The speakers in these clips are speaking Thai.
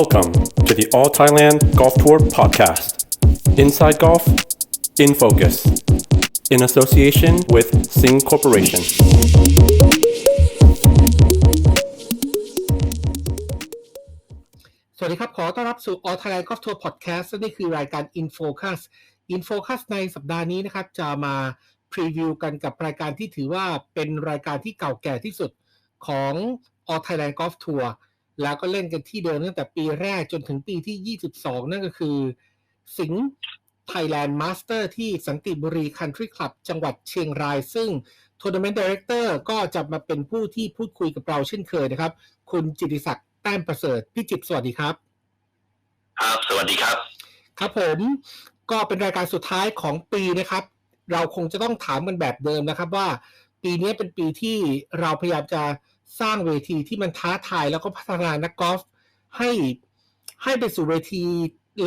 Welcome to the All Thailand Golf Tour podcast. Inside Golf, in focus, in association with Sing Corporation. สวัสดีครับ ขอต้อนรับสู่ All Thailand Golf Tour Podcast นี่คือรายการ Infocus Infocus ในสัปดาห์นี้นะครับ จะมาพรีวิวกันกับรายการที่ถือว่าเป็นรายการที่เก่าแก่ที่สุดของ All Thailand Golf Tour แล้วก็เล่นกันที่เดิมตั้งแต่ปีแรกจนถึงปีที่ 22 นั่นก็คือ สิงห์ Thailand Master ที่สันติบุรี Country Club จังหวัดเชียงราย ซึ่ง Tournament Director ก็จะมาเป็นผู้ที่พูดคุยกับเราเช่นเคยนะครับ คุณจิติศักดิ์แต้มประเสริฐพี่จิตรสวัสดีครับ ครับสวัสดีครับ ครับผมก็เป็นรายการสุดท้ายของปีนะครับ เราคงจะต้องถามกันแบบเดิมนะครับว่าปีนี้เป็นปีที่เราพยายามจะ สร้างเวทีที่มันท้าทายแล้วก็พัฒนานักกอล์ฟให้ให้ไปสู่เวที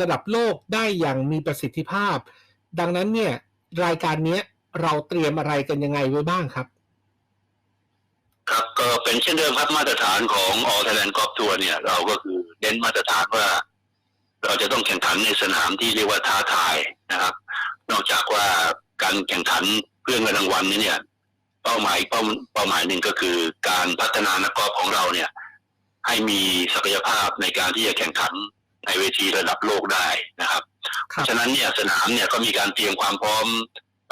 ระดับโลกได้อย่างมีประสิทธิภาพ ดังนั้นเนี่ยรายการนี้เราเตรียมอะไรกันยังไงไว้บ้างครับ ครับก็เป็นเช่นเดิมครับมาตรฐานของ All Thailand Golf Tour เนี่ย เราก็คือเน้นมาตรฐานว่า เราจะต้องแข่งขันในสนามที่เรียกว่าท้าทายนะครับ นอกจากว่าการแข่งขันเพื่อเงินรางวัลนี้เนี่ย เป้าหมายเป้าเป้าหมายหนึ่งก็คือการพัฒนานักกอล์ฟของเราเนี่ย ให้มีศักยภาพในการที่จะแข่งขันในเวทีระดับโลกได้นะครับครับฉะนั้นเนี่ยสนามเนี่ยก็มีการเตรียมความพร้อม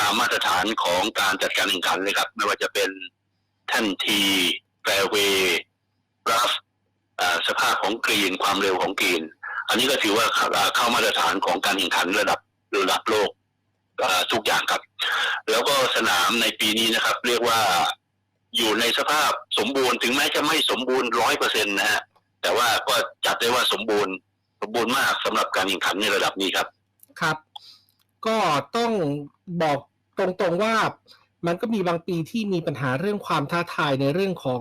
ตามมาตรฐานของการจัดการแข่งขันเลยครับ ไม่ว่าจะเป็นแท่นทีแฟร์เวย์รัฟสภาพของกรีนความเร็วของกรีน อันนี้ก็ถือว่าเข้าอ่าเข้ามาตรฐานของการแข่งขันระดับระดับโลกอ่า ทุกอย่างครับ แล้วก็สนามในปีนี้นะครับ เรียกว่าอยู่ในสภาพสมบูรณ์ถึงแม้จะไม่สมบูรณ์ร้อยเปอร์เซ็นต์นะฮะแต่ว่าก็จัดได้ว่าสมบูรณ์ สมบูรณ์มากสำหรับการแข่งขันในระดับนี้ครับครับ ก็ต้องบอกตรงๆว่ามันก็มีบางปีที่มีปัญหาเรื่องความท้าทายในเรื่องของ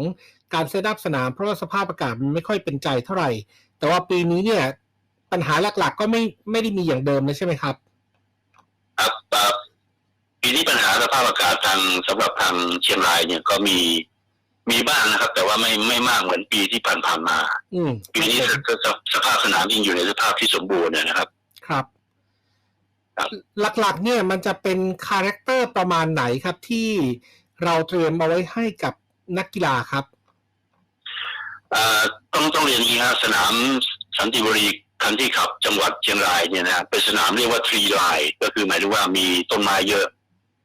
การเซตอัพสนาม เพราะว่าสภาพอากาศมันไม่ค่อยเป็นใจเท่าไหร่ แต่ว่าปีนี้เนี่ยปัญหาหลักๆ ก็ไม่ไม่ได้มีอย่างเดิมนะใช่ไหมครับ ครับอ่าปีนี้ปัญหาสภาพอากาศทางสำหรับทางเชียงรายเนี่ยก็มีมีบ้างนะครับ แต่ว่าไม่ไม่มากเหมือนปีที่ผ่านๆมาอืมปีนี้สสสภาพสนามยังอยู่ในสภาพที่สมบูรณ์เนี่ยนะครับครับ ครับ หลักๆ เนี่ยมันจะเป็นคาแรคเตอร์ประมาณไหนครับที่เราเตรียมเอาไว้ให้กับนักกีฬาครับอ่าต้องต้องเรียนอย่างนี้ครับสนามสันติบุรี คันที่ขับจังหวัดเชียงรายเนี่ยนะฮะเป็นสนามเรียกว่าทรีไลน์ก็คือหมายถึงว่ามีต้นไม้เยอะ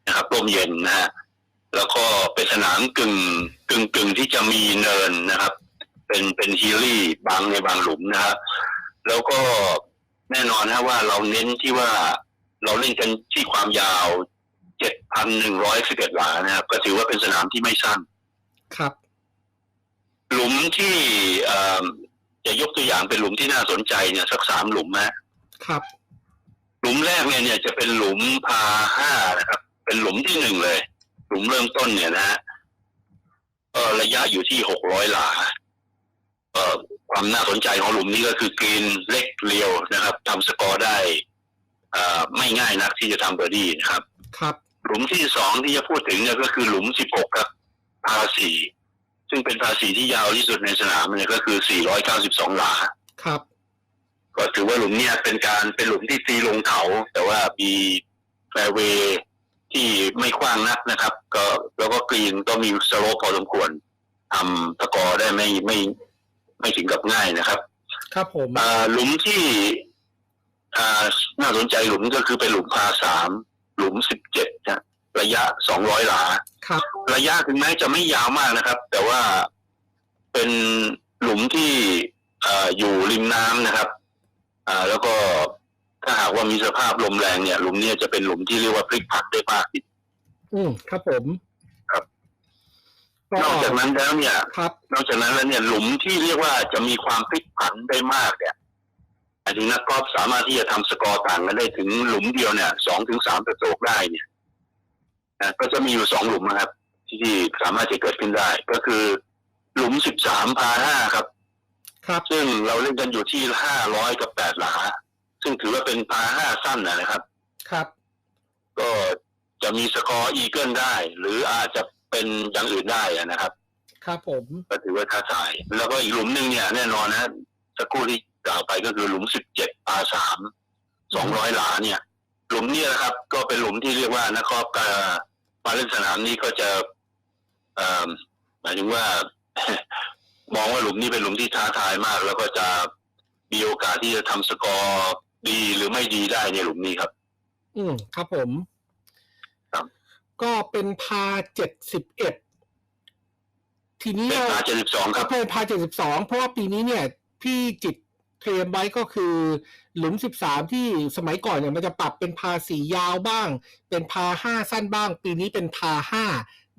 นะครับร่มเย็นนะฮะแล้วก็เป็นสนามกึ่งกึ่งกึ่งที่จะมีเนินนะครับ เป็นเป็นฮิลลี่บางในบางหลุมนะครับแล้วก็แน่นอนนะว่าเราเน้นที่ว่าเราเล่นกันที่ความยาว7,111หลานะครับ ก็ถือว่าเป็นสนามที่ไม่สั้นครับ หลุมที่เอ่อ จะยกตัวอย่างเป็นหลุมที่น่าสนใจเนี่ยสักสามหลุมนะครับ หลุมแรกเนี่ยเนี่ยจะเป็นหลุมพาห้านะครับ เป็นหลุมที่หนึ่งเลย หลุมเริ่มต้นเนี่ยนะฮะก็ระยะอยู่ที่หกร้อยหลา เอ่อความน่าสนใจของหลุมนี้ก็คือกรีนเล็กเรียวนะครับทำสกอร์ได้เอ่อไม่ง่ายนักที่จะทำเบอร์ดี้นะครับ ครับ หลุมที่สองที่จะพูดถึงเนี่ยก็คือหลุมสิบหกครับพาสี่ ซึ่งเป็นพาสี่ที่ยาวที่สุดในสนามเนี่ยก็คือสี่ร้อยเก้าสิบสองหลา ครับ ก็ถือว่าหลุมเนี่ยเป็นการเป็นหลุมที่ตีลงเขา แต่ว่ามีแฟร์เวย์ที่ไม่กว้างนักนะครับ ก็แล้วก็กรีนก็มีสโลปพอสมควรทำตะกอร์ได้ไม่ไม่ไม่ถึงกับง่ายนะครับ ครับผมอ่าหลุมที่อ่าน่าสนใจหลุมก็คือเป็นหลุมพาสามหลุมสิบเจ็ดนะ ระยะสองร้อยหลา ครับ ระยะถึงแม้จะไม่ยาวมากนะครับ แต่ว่าเป็นหลุมที่เอ่ออยู่ริมน้ำนะครับ อ่า แล้วก็ถ้าหากว่ามีสภาพลมแรงเนี่ย หลุมเนี้จะเป็นหลุมที่เรียกว่าพลิกผันได้มากอืมครับผมครับ ก็นอกจากนั้นแล้วเนี่ย ครับ นอกจากนั้นแล้วเนี่ยหลุมที่เรียกว่าจะมีความพลิกผันได้มากเนี่ยหมายถึงนักกอล์ฟสามารถที่จะทำสกอร์ต่างกันได้ถึงหลุมเดียวเนี่ยสองถึงสามสโตรกได้เนี่ย นะก็จะมีอยู่สองหลุมนะครับ ที่สามารถจะเกิดขึ้นได้ ก็คือหลุมสิบสามพาห้าครับ ครับซึ่งเราเล่นกันอยู่ที่ห้าร้อยกับแปดหลา ซึ่งถือว่าเป็นพาห้าสั้นนะครับ ครับ ก็จะมีสกอร์อีเกิลได้ หรืออาจจะเป็นอย่างอื่นได้นะครับ ครับผมก็ถือว่าท้าทาย แล้วก็อีกหลุมหนึ่งเนี่ยแน่นอนนะสักครู่ที่กล่าวไปก็คือหลุมสิบเจ็ดอาสามสองร้อยหลาเนี่ย หลุมเนี่ยนะครับ ก็เป็นหลุมที่เรียกว่านักกอล์ฟกา มาเล่นสนามนี้ก็จะเอ่อหมายถึงว่ามองว่าหลุมนี้เป็นหลุมที่ท้าทายมาก แล้วก็จะมีโอกาสที่จะทำสกอร์ดีหรือไม่ดีได้ในหลุมนี้ครับ อืมครับผมครับก็เป็นพาเจ็ดสิบเอ็ดทีนี้เป็นเราพาเจ็ดสิบสองครับเป็นพาเจ็ดสิบสองเพราะว่าปีนี้เนี่ย พี่จิต เตรียมไว้ก็คือหลุมสิบสามที่สมัยก่อนเนี่ยมันจะปรับเป็นพาสี่ยาวบ้าง เป็นพาห้าสั้นบ้าง ปีนี้เป็นพาห้า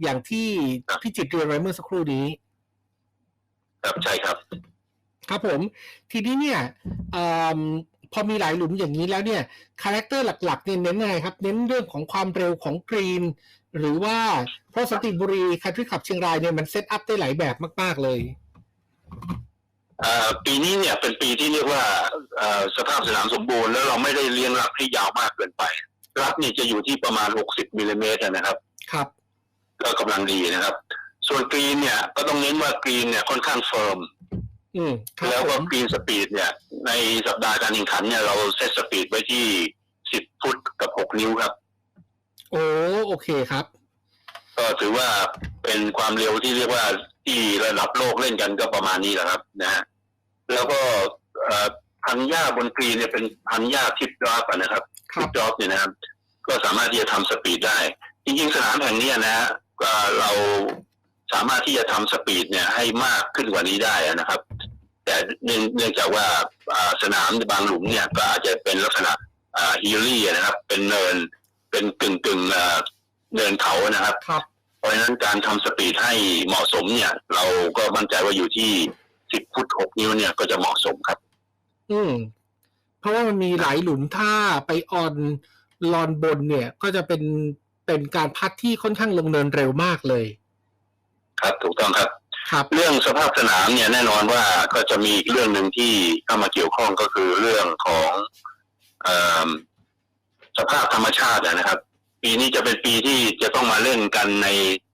อย่างที่ครับพี่จิตเรียนไว้เมื่อสักครู่นี้ ครับใช่ครับ ครับผม ทีนี้เนี่ยเอมพอมีหลายหลุมอย่างนี้แล้วเนี่ยคาแรคเตอร์หลักๆเนี่ยเน้นยังไงครับ เน้นเรื่องของความเร็วของกรีน หรือว่าเพราะสนติบุรีคันทรีขับเชียงรายเนี่ยมันเซตอัพได้หลายแบบมาก ๆเลยเอ่อ ปีนี้เนี่ยเป็นปีที่เรียกว่าเอ่อสภาพสนามสมบูรณ์แล้วเราไม่ได้เลี้ยงรับให้ยาวมากเกินไป รับนี่จะอยู่ที่ประมาณ 60มิลลิเมตรนะครับ ครับ ก็กำลังดีนะครับ ส่วนกรีนเนี่ยก็ต้องเน้นว่ากรีนเนี่ยค่อนข้างเฟิร์มอืมครับแล้วผก็มกรีนสปีดเนี่ย ในสัปดาห์การแข่งขันเนี่ยเราเซตสปีดไว้ที่ 10 ฟุตกับ 6 นิ้วครับ โอ้โอเคครับ ก็ถือว่าเป็นความเร็วที่เรียกว่าที่ระดับโลกเล่นกันก็ประมาณนี้แหละครับ นะฮะ แล้วก็เอ่อพันหญ้าบนกรีนเนี่ยเป็นพันหญ้าทิปดรอปนะครับครัทิบปดรอปเนี่ยนะครับก็สามารถที่จะทำสปีดได้ จริงๆ สนามแห่งเนี้ยนะฮะเอ่อเราสามารถที่จะทำสปีดเนี่ยให้มากขึ้นกว่านี้ได้นะครับ แต่เนื่องเนื่องจากว่าอ่าสนามบางหลุมเนี่ยก็อาจจะเป็นลักษณะฮิลลี่นะครับ เป็นเนินเป็นกึ่งกึ่งๆเอ่อเนินเขานะครับครับ เพราะฉะนั้นการทำสปีดให้เหมาะสมเนี่ย เราก็มั่นใจว่าอยู่ที่ 10ฟุต6นิ้วเนี่ยก็จะเหมาะสมครับ อืม เพราะว่ามันมีหลายหลุมถ้าไปออนลอนบนเนี่ย ก็จะเป็นเป็นการพัดที่ค่อนข้างลงเนินเร็วมากเลย ครับถูกต้องครับครับ เรื่องสภาพสนามเนี่ยแน่นอนว่าก็จะมีอีกเรื่องหนึ่งที่เข้ามาเกี่ยวข้องก็คือเรื่องของเอมสภาพธรรมชาติอะนะครับ ปีนี้จะเป็นปีที่จะต้องมาเล่นกันในเอ่อ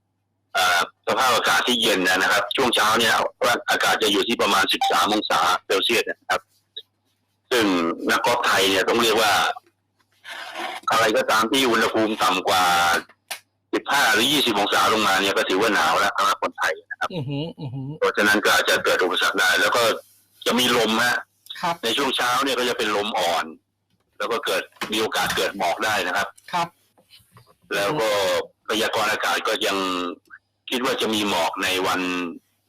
สภาพอากาศที่เย็นนะครับ ช่วงเช้าเนี่ยว่าอากาศจะอยู่ที่ประมาณ 13 องศาเซลเซียสนะครับ ซึ่งนักกอล์ฟไทยเนี่ยต้องเรียกว่า อะไรก็ตามที่อุณหภูมิต่ำกว่า 15 หรือ 20 องศาลงมาเนี่ยก็ถือว่าหนาวแล้วสำหรับคนไทยอือหืออือหือเพราะฉะนั้นก็อาจจะเกิดอุปสรรคได้แล้วก็จะมีลมฮะครับในช่วงเช้าเนี่ยก็จะเป็นลมอ่อน แล้วก็เกิดมีโอกาสเกิดหมอกได้นะครับ ครับ แล้วก็พยากรณ์อากาศก็ยัง คิดว่าจะมีหมอกในวัน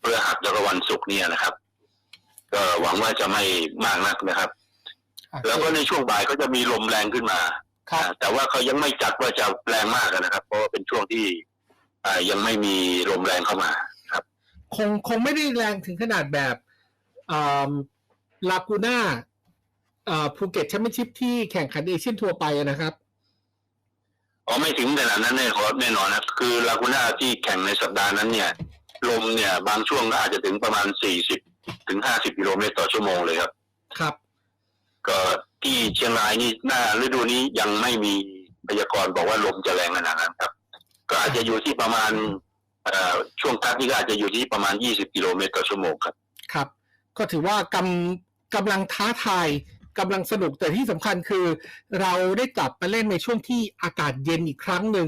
พฤหัสแล้วก็วันศุกร์เนี่ยนะครับ ก็หวังว่าจะไม่มากนักนะครับ แล้วก็ในช่วงบ่ายก็จะมีลมแรงขึ้นมาครับอ่าแต่ว่าเขายังไม่จัดว่าจะแรงมากนะครับ เพราะว่าเป็นช่วงที่อ่ายังไม่มีลมแรงเข้ามาคงคงไม่ได้แรงถึงขนาดแบบลากูน่าภูเก็ตแชมเปี้ยนชิพที่แข่งขันเอเชียนทัวร์ไปอะนะครับ อ๋อไม่ถึงขนาดนั้นแน่ครับแน่นอนนะคือลากูน่าที่แข่งในสัปดาห์นั้นเนี่ย ลมเนี่ยบางช่วงก็อาจจะถึงประมาณ40ถึง50กิโลเมตรต่อชั่วโมงเลยครับ ครับ ก็ที่เชียงรายนี่หน้าฤดูนี้ยังไม่มีพยากรณ์บอกว่าลมจะแรงขนาดนั้นครับ ก็อาจจะอยู่ที่ประมาณเอ่อช่วงพักนี่ก็อาจจะอยู่ที่ประมาณ 20 กิโลเมตรต่อชั่วโมงครับ ครับ ก็ถือว่ากำกำลังท้าทาย กำลังสนุกแต่ที่สำคัญคือ เราได้กลับมาเล่นในช่วงที่อากาศเย็นอีกครั้งหนึ่ง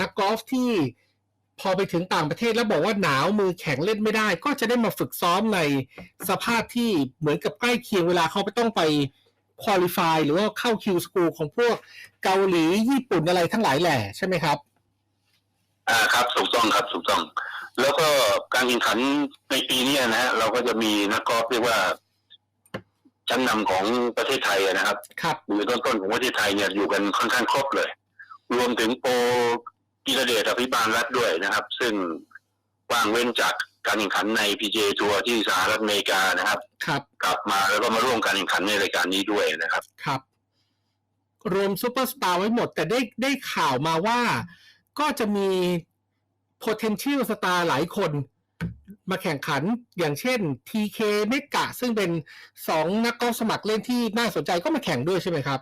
นักกอล์ฟที่พอไปถึงต่างประเทศแล้วบอกว่าหนาวมือแข็งเล่นไม่ได้ ก็จะได้มาฝึกซ้อมในสภาพที่เหมือนกับใกล้เคียงเวลาเขาไปต้องไปคุริฟายหรือว่าเข้าคิวสกูลของพวกเกาหลีญี่ปุ่นอะไรทั้งหลายแหล่ใช่ไหมครับ อ่าครับถูกต้องครับถูกต้อง แล้วก็การแข่งขันในปีนี้นะฮะเราก็จะมีนักกอล์ฟเรียกว่า ชั้นนำของประเทศไทยนะครับครับมือต้นๆของประเทศไทยเนี่ยอยู่กันค่อนข้างครบเลย รวมถึงโปรกีรเดชอภิบาลรัฐด้วยนะครับ ซึ่งว่างเว้นจากการแข่งขันใน PGA ทัวร์ที่สหรัฐอเมริกานะครับ ครับ กลับมาแล้วก็มาร่วมการแข่งขันในรายการนี้ด้วยนะครับ ครับ รวมซูเปอร์สตาร์ไว้หมด แต่ได้ได้ข่าวมาว่าก็จะมี potential สตาร์หลายคน มาแข่งขันอย่างเช่น TK เมกะซึ่งเป็นสองนักกอล์ฟสมัครเล่นที่น่าสนใจก็มาแข่งด้วยใช่ไหมครับ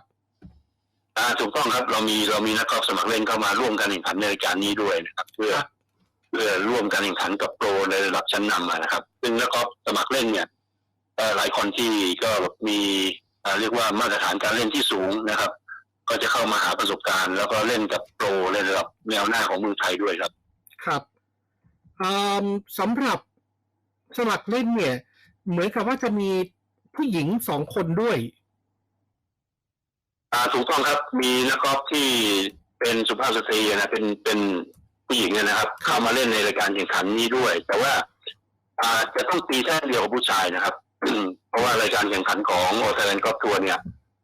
อ่าถูกต้องครับเรามีเรามีนักกอล์ฟสมัครเล่นเข้ามาร่วมการแข่งขันในรายการนี้ด้วยนะครับ เพื่อครับเพื่อร่วมการแข่งขันกับโปรในระดับชั้นนำอะนะครับ ซึ่งนักกอล์ฟสมัครเล่นเนี่ยเอ่อหลายคนที่ก็มีเอ่อเรียกว่ามาตรฐานการเล่นที่สูงนะครับ ก็จะเข้ามาหาประสบการณ์ แล้วก็เล่นกับโปรในระดับแนวหน้าของเมืองไทยด้วยครับ ครับอืมสำหรับ สมัครเล่นเนี่ย เหมือนกับว่าจะมีผู้หญิงสองคนด้วย อ่าถูกต้องครับ มีนักกอล์ฟที่เป็นสุภาพสตรีนะเป็นเป็นผู้หญิงนะครับ เข้ามาเล่นในรายการแข่งขันนี้ด้วย แต่ว่า อ่าจะต้องตีแท่งเดียวกับผู้ชายนะครับ เพราะว่ารายการแข่งขันของโอเทเลนกอล์ฟทัวร์เนี่ย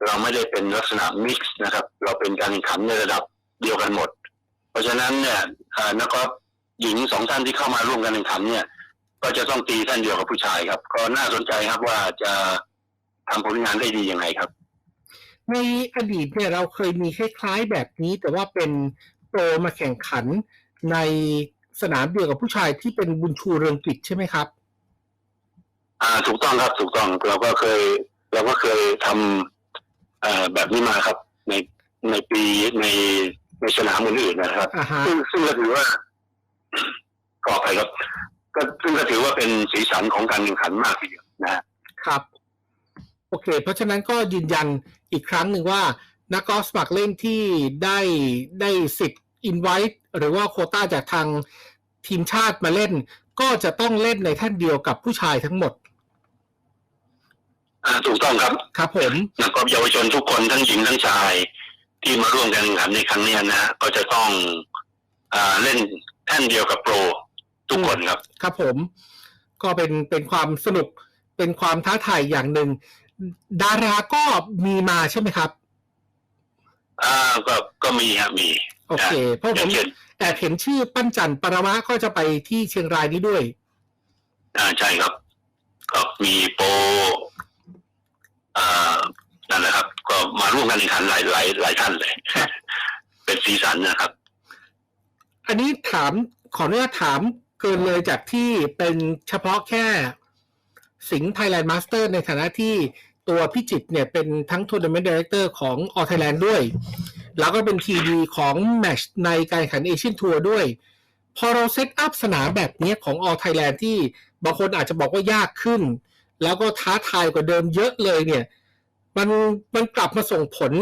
เราไม่ได้เป็นลักษณะมิกซ์นะครับ เราเป็นการแข่งขันในระดับเดียวกันหมด เพราะฉะนั้นเนี่ยอ่านักกอล์ฟหญิงสองท่านที่เข้ามาร่วมการแข่งขันเนี่ย ก็จะต้องตีแท่งเดียวกับผู้ชายครับ ก็น่าสนใจครับว่าจะทำผลงานได้ดียังไงครับ ในอดีตเนี่ยเราเคยมีคล้ายๆแบบนี้ แต่ว่าเป็นโปรมาแข่งขันในสนามเดียวกับผู้ชายที่เป็นบุญชูเรืองกิจใช่ไหมครับ อ่าถูกต้องครับถูกต้องเราก็เคยเราก็เคยทำเอ่อแบบนี้มาครับ ในในปีในในสนามอื่นๆนะครับอ่าฮะซึ่งซึ่งก็ถือว่าขออภัยครับ ก็ซึ่งก็ถือว่าเป็นสีสันของการแข่งขันมากทีเดียวนะฮะครับ โอเค เพราะฉะนั้นก็ยืนยันอีกครั้งหนึ่งว่า นักกอล์ฟสมัครเล่นที่ได้ได้สิทธิ์อินไว e หรือว่าโควต้าจากทางทีมชาติมาเล่น ก็จะต้องเล่นในท่านเดียวกับผู้ชายทั้งหมดอ่าถูกต้องครับ ครับผมนักกอล์ฟเยาวชนทุกคนทั้งหญิงทั้งชาย ที่มาร่วมการแข่งขันในครั้งเนี้ยนะฮะก็จะต้องอ่าเล่นแท่นเดียวกับโปร ทุกคนครับ ครับผม ก็เป็นเป็นความสนุกเป็นความท้าทายอย่างหนึ่งดาราก็มีมาใช่ไหมครับ อ่าก็ก็มีฮะมี โอเค เพราะอผย่างมเช่นแอบเห็นชื่อปั้นจันปรมะก็จะไปที่เชียงรายนี้ด้วย อ่าใช่ครับ ก็มีโปรอ่านั่นแหละครับ ก็มาร่วมกันแข่งขันหลายหลายหลายท่านเลยครับเป็นสีสันนะครับ อันนี้ถามขออนุญาตถาม เกินเลยจากที่เป็นเฉพาะแค่สิงห์ไทยแลนด์มาสเตอร์ในฐานะที่ตัวพิจิตเนี่ยเป็นทั้งทัวร์นาเมนต์ดีเรคเตอร์ของออ t ไทยแลนด์ด้วย แล้วก็เป็นทีดีของแมชในการแข่งเอเชียนทัวร์ด้วย พอเราเซตอัพสนามแบบนี้ของออ t ไทยแลนด์ที่บางคนอาจจะบอกว่ายากขึ้น แล้วก็ท้าทายกว่าเดิมเยอะเลยเนี่ย มันมันกลับมาส่งผล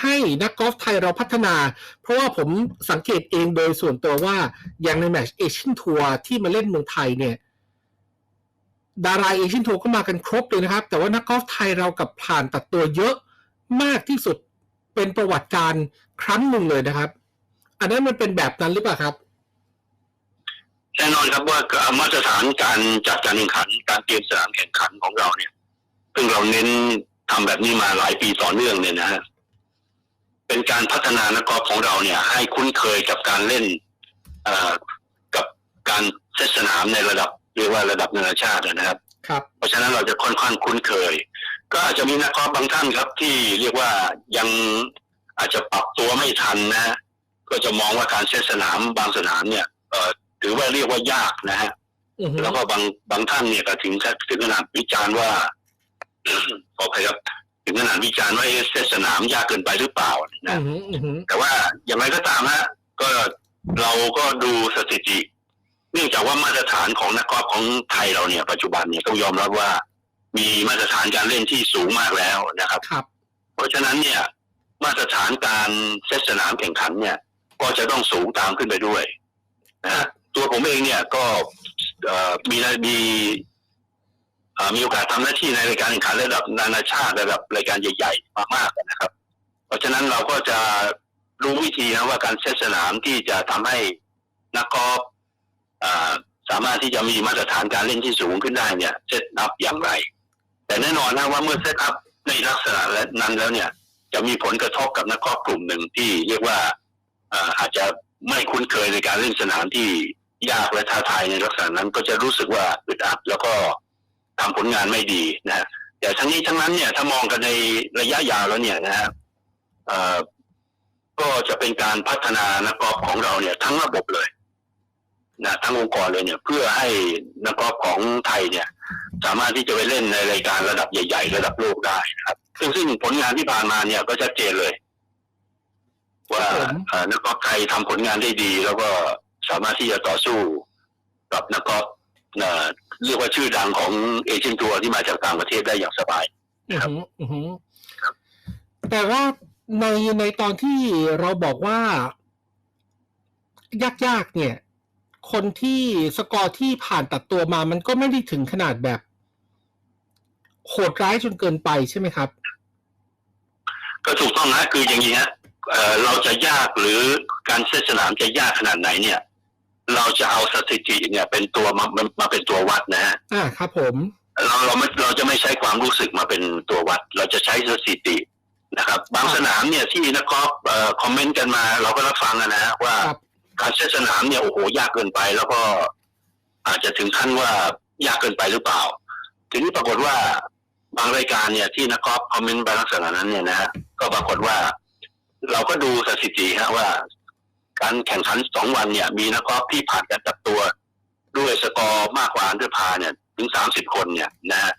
ให้นักกอล์ฟไทยเราพัฒนา เพราะว่าผมสังเกตเองโดยส่วนตัวว่าอย่างในแมตช์เอเชียนทัวร์ที่มาเล่นเมืองไทยเนี่ย ดาราเอเชียนทัวร์ก็มากันครบเลยนะครับ แต่ว่านักกอล์ฟไทยเรากับผ่านตัดตัวเยอะมากที่สุดเป็นประวัติการครั้งหนึ่งเลยนะครับ อันนั้นมันเป็นแบบนั้นหรือเปล่าครับแน่นอนครับว่ามาตรฐานการจัดการแข่งขัน การเตรียมสนามแข่งขันของเราเนี่ย ซึ่งเราเน้นทำแบบนี้มาหลายปีต่อเนื่องเนี่ยนะฮะ เป็นการพัฒนานักกอล์ฟของเราเนี่ย ให้คุ้นเคยกับการเล่นเอ่อกับการเซตสนามในระดับเรียกว่าระดับนานาชาตินะครับ ครับ เพราะฉะนั้นเราจะค่อนข้างคุ้นเคย ก็อาจจะมีนักกอล์ฟบางท่านครับที่เรียกว่ายังอาจจะปรับตัวไม่ทันนะฮะก็จะมองว่าการเซตสนามบางสนามเนี่ยเอ่อถือว่าเรียกว่ายากนะฮะอือฮึแล้วก็บางบางท่านเนี่ยก็ถึงขั้นถึงขนาดวิจารณ์ว่าขออภัยครับ ถึงขนาดวิจารณ์ว่าเอ๊ะเซตสนามยากเกินไปหรือเปล่าอืนะอฮึอือฮึแต่ว่าอย่างไรก็ตามฮะก็เราก็ดูสถิติ เนื่องจากว่ามาตรฐานของนักกอล์ฟของไทยเราเนี่ย ปัจจุบันเนี่ยต้องยอมรับว่า มีมาตรฐานการเล่นที่สูงมากแล้วนะครับครับเพราะฉะนั้นเนี่ย มาตรฐานการเซตสนามแข่งขันเนี่ย ก็จะต้องสูงตามขึ้นไปด้วยนะฮะตัวผมเองเนี่ยก็เอ่อมีมีเอ่อ มีโอกาสทำหน้าที่ในรายการแข่งขันระดับนานาชาติระดับรายการใหญ่ๆมากๆนะครับ เพราะฉะนั้นเราก็จะรู้วิธีนะว่าการเซตสนามที่จะทำให้นักกอล์ฟสามารถที่จะมีมาตรฐานการเล่นที่สูงขึ้นได้เนี่ยเซตอัพอย่างไร แต่แน่นอนนะว่าเมื่อเซตอัพในลักษณะนั้นแล้วเนี่ย จะมีผลกระทบกับนักกอล์ฟกลุ่มหนึ่งที่เรียกว่าอ่าอาจจะไม่คุ้นเคยในการเล่นสนามที่ยากและท้าทายในลักษณะนั้นก็จะรู้สึกว่าอึดอัดแล้วก็ ทำผลงานไม่ดีนะฮะแต่ทั้งนี้ทั้งนั้นเนี่ยถ้ามองกันในระยะยาวแล้วเนี่ยนะฮะเอ่อก็จะเป็นการพัฒนานักกอล์ฟของเราเนี่ย ทั้งระบบเลยนะทั้งองค์กรเลยเนี่ย เพื่อให้นักกอล์ฟของไทยเนี่ย สามารถที่จะไปเล่นในรายการระดับใหญ่ ๆ ระดับโลกได้นะครับ ซึ่งซึ่งผลงานที่ผ่านมาเนี่ยก็ชัดเจนเลย ว่าครับผมเอ่อนักกอล์ฟไทยทำผลงานได้ดี แล้วก็สามารถที่จะต่อสู้กับนักกอล์ฟ เอ่อเรียกว่าชื่อดังของเอเชียนทัวร์ที่มาจากต่างประเทศได้อย่างสบายอือครับหืออือหือครับแต่ว่าในในตอนที่เราบอกว่า ยากๆเนี่ย คนที่สกอร์ที่ผ่านตัดตัวมา มันก็ไม่ได้ถึงขนาดแบบ โหดร้ายจนเกินไปใช่ไหมครับ ก็ถูกต้องนะคืออย่างนี้ฮะเอ่อเราจะยากหรือการเซตสนามจะยากขนาดไหนเนี่ย เราจะเอาสถิติเนี่ย เป็นตัวมามามาเป็นตัววัดนะฮะอ่าครับผม เราเราไม่เราจะไม่ใช้ความรู้สึกมาเป็นตัววัด เราจะใช้สถิตินะครับ บางสนามเนี่ยที่นักกอล์ฟเอ่อคอมเมนต์กันมา เราก็รับฟังอะนะว่าครับการเซตสนามเนี่ยโอ้โหยากเกินไป แล้วก็อาจจะถึงขั้นว่ายากเกินไปหรือเปล่า ทีนี้ปรากฏว่าบางรายการเนี่ยที่นักกอล์ฟคอมเมนต์ไปลักษณะนั้นเนี่ยนะฮะก็ปรากฏว่า เราก็ดูสถิติฮะว่า การแข่งขันสองวันเนี่ย มีนักกอล์ฟที่ผ่านการจับตัวด้วยสกอร์มากกว่าอันเดอร์พาเนี่ย ถึงสามสิบคนเนี่ยนะฮะ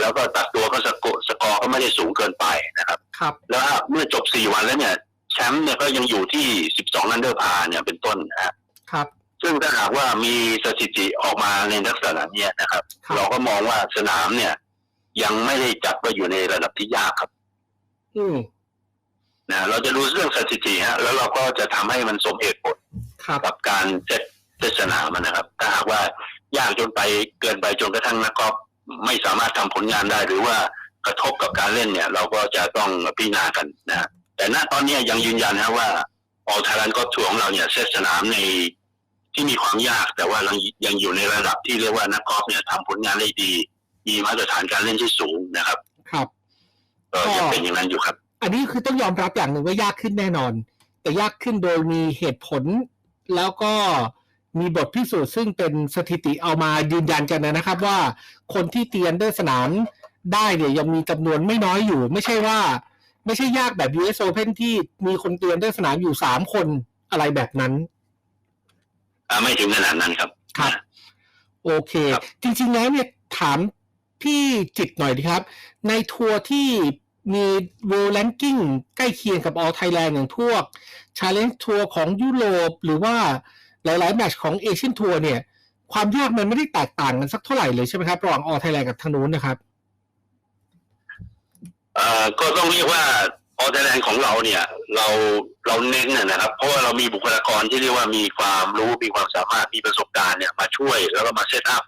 แล้วก็ตัดตัวก็สกอร์สกอร์ก็ไม่ได้สูงเกินไปนะครับ ครับ แล้วเมื่อจบสี่วันแล้วเนี่ย แชมป์เนี่ยก็ยังอยู่ที่สิบสองอันเดอร์พาเนี่ยเป็นต้นนะฮะครับ ซึ่งถ้าหากว่ามีสถิติออกมาในลักษณะเนี้ยนะครับ ครับ เราก็มองว่าสนามเนี่ย ยังไม่ได้จัดว่าอยู่ในระดับที่ยากครับ อืม นะเราจะดูเรื่องสถิติฮะแล้วเราก็จะทำให้มันสมเหตุผลครับกับการเซตเซตสนามอะนะครับ ถ้าหากว่ายากจนไปเกินไปจนกระทั่งนักกอล์ฟไม่สามารถทำผลงานได้หรือว่ากระทบกับการเล่นเนี่ย เราก็จะต้องพิจารณากันนะฮะแต่ณตอนนี้ยังยืนยันนะว่าออลไทยแลนด์กอล์ฟทัวร์ของเราเนี่ยเซตสนามในที่มีความยากแต่ว่ายังยังอยู่ในระดับที่เรียกว่านักกอล์ฟเนี่ยทำผลงานได้ดี มีมาตรฐานการเล่นที่สูงนะครับ ครับก็ยังเป็นอย่างนั้นอยู่ครับ อันนี้คือต้องยอมรับอย่างหนึ่งว่ายากขึ้นแน่นอน แต่ยากขึ้นโดยมีเหตุผล แล้วก็มีบทพิสูจน์ซึ่งเป็นสถิติเอามายืนยันกันนะครับว่าคนที่เตียนเดอร์สนามได้เนี่ยยังมีจำนวนไม่น้อยอยู่ ไม่ใช่ว่า ไม่ใช่ยากแบบ US Open ที่มีคนเตียนเดอร์สนามอยู่สามคนอะไรแบบนั้นอ่าไม่ถึงขนาดนั้นครับครับ โอเคครับจริงๆแล้วเนี่ยถามพี่จิตหน่อยดีครับ ในทัวร์ที่ มี World Ranking ใกล้เคียงกับ All Thailand อย่างพวก Challenge ทัวร์ของยุโรป หรือว่าหลาย ๆ แมตช์ของเอเชียนทัวร์เนี่ย ความยากมันไม่ได้แตกต่างกันสักเท่าไหร่เลยใช่ไหมครับระหว่าง All Thailand กับทางนู้นนะครับเอ่อก็ต้องเรียกว่าออเดอร์แลนด์ของเราเนี่ย เราเราเน้นนะนะครับ เพราะว่าเรามีบุคลากรที่เรียกว่ามีความรู้มีความสามารถมีประสบการณ์เนี่ยมาช่วยแล้วก็มาเซตอัพ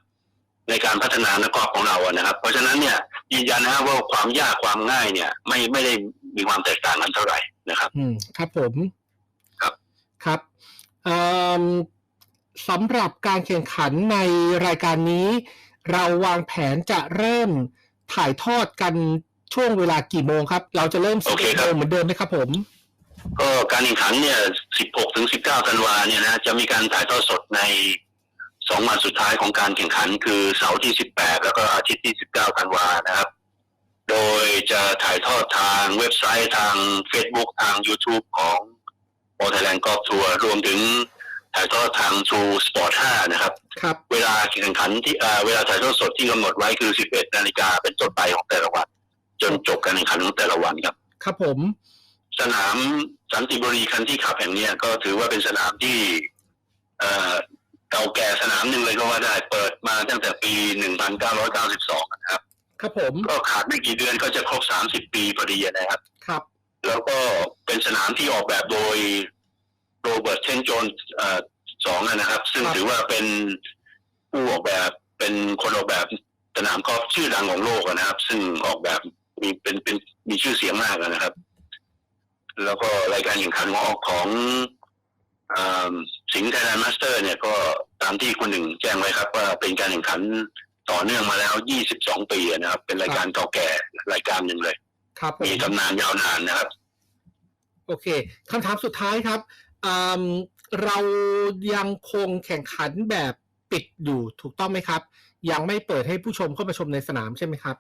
ในการพัฒนานักกอล์ฟของเราอะนะครับ เพราะฉะนั้นเนี่ยยืนยันนะว่าความยากความง่ายเนี่ย ไม่ไม่ได้มีความแตกต่างกันเท่าไหร่นะครับ อืมครับผมครับครับเอิ่มสำหรับการแข่งขันในรายการนี้ เราวางแผนจะเริ่มถ่ายทอดกันช่วงเวลากี่โมงครับ เราจะเริ่มโอเค11ครัโมบงเหมือนเดิมไหมครับผมก็การแข่งขันเนี่ย 16 ถึง 19 ธันวาเนี่ยนะ จะมีการถ่ายทอดสดใน สองวันสุดท้ายของการแข่งขัน คือเสาร์ที่ 18 แล้วก็อาทิตย์ที่ 19ธันวานะครับ โดยจะถ่ายทอดทางเว็บไซต์ทาง Facebook ทาง YouTube ของ o Thailand Golf Tour รวมถึงถ่ายทอดทาง True Sport 5นะครับ ครับ เวลาแข่งขันที่เอ่อเวลาถ่ายทอดสดที่กำหนดไว้คือ 11 นาฬิกาเป็นต้นไปของแต่ละวัน จนจบการแข่งขันของแต่ละวันครับ ครับผม สนามสันติบุรีคันที่ขับแห่งเนี้ยก็ถือว่าเป็นสนามที่ เอ่อเก่าแก่สนามหนึ่งเลยก็ว่าได้เปิดมาตั้งแต่ปี 1992 นะครับ ครับผม ก็ขาดไม่กี่เดือนก็จะครบ 30 ปีพอดีนะครับ ครับ แล้วก็เป็นสนามที่ออกแบบโดยโรเบิร์ตเทนโจนเอ่อสองนะครับ ซึ่งครับถือว่าเป็นผู้ออกแบบเป็นคนออกแบบสนามกอล์ฟชื่อดังของโลกนะครับ ซึ่งออกแบบมีเป็นเป็นมีชื่อเสียงมากนะครับ แล้วก็รายการแข่งขันของของอ่า สิงห์ไทยแลนด์มาสเตอร์เนี่ยก็ตามที่คุณหนึ่งแจ้งไว้ครับว่าเป็นการแข่งขันต่อเนื่องมาแล้ว 22 ปีนะครับ เป็นรายการเก่าแก่รายการหนึ่งเลย ครับผมมีตำนานยาวนานนะครับ โอเคคำถามสุดท้ายครับอืมเรายังคงแข่งขันแบบปิดอยู่ถูกต้องไหมครับ ยังไม่เปิดให้ผู้ชมเข้ามาชมในสนามใช่ไหมครับ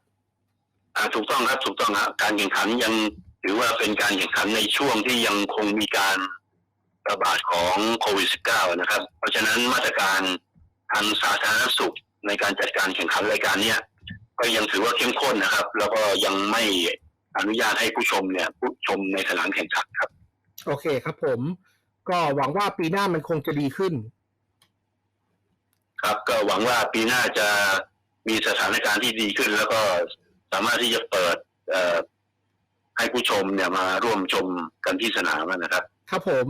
อ่าถูกต้องครับถูกต้องครับการแข่งขันยังถือว่าเป็นการแข่งขันในช่วงที่ยังคงมีการ ระบาดของโควิด -19 นะครับ เพราะฉะนั้นมาตรการทางสาธารณสุขในการจัดการแข่งขันรายการเนี้ยก็ยังถือว่าเข้มข้นนะครับ แล้วก็ยังไม่อนุญาตให้ผู้ชมเนี่ยผู้ชมในสนามแข่งขันครับ โอเคครับผม ก็หวังว่าปีหน้ามันคงจะดีขึ้น ครับก็หวังว่าปีหน้าจะมีสถานการณ์ที่ดีขึ้น แล้วก็สามารถที่จะเปิดเอ่อให้ผู้ชมเนี่ยมาร่วมชมกันที่สนามนะครับ ครับผม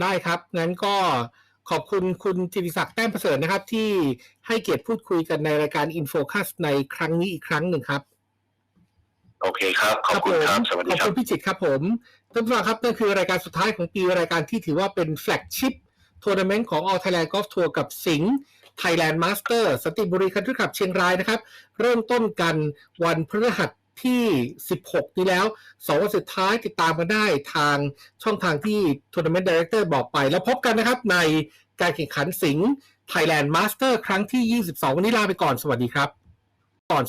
ได้ครับ งั้นก็ขอบคุณคุณจิติศักดิ์แต้มประเสริฐนะครับ ที่ให้เกียรติพูดคุยกันในรายการ Infocus ในครั้งนี้อีกครั้งหนึ่งครับโอเคครับ ขอบคุณครับ สวัสดีขอบครัคุบณพี่จิตรครับผมท่านผู้ฟังครับนั่นคือรายการสุดท้ายของปีรายการที่ถือว่าเป็นแฟลกชิพทัวร์นาเมนต์ของ All Thailand Golf Tour กับสิงห์ Thailand Master สนติบุรีคันทรีคลับเชียงรายนะครับ เริ่มต้นกันวันพฤหัส ที่ 16 นี้แล้วสองวันสุดท้ายติดตามกันได้ทางช่องทางที่ Tournament Director บอกไป แล้วพบกันนะครับในการแข่งขันสิงห์ Thailand Master ครั้งที่ 22 วันนี้ลาไปก่อนสวัสดีครับก่อน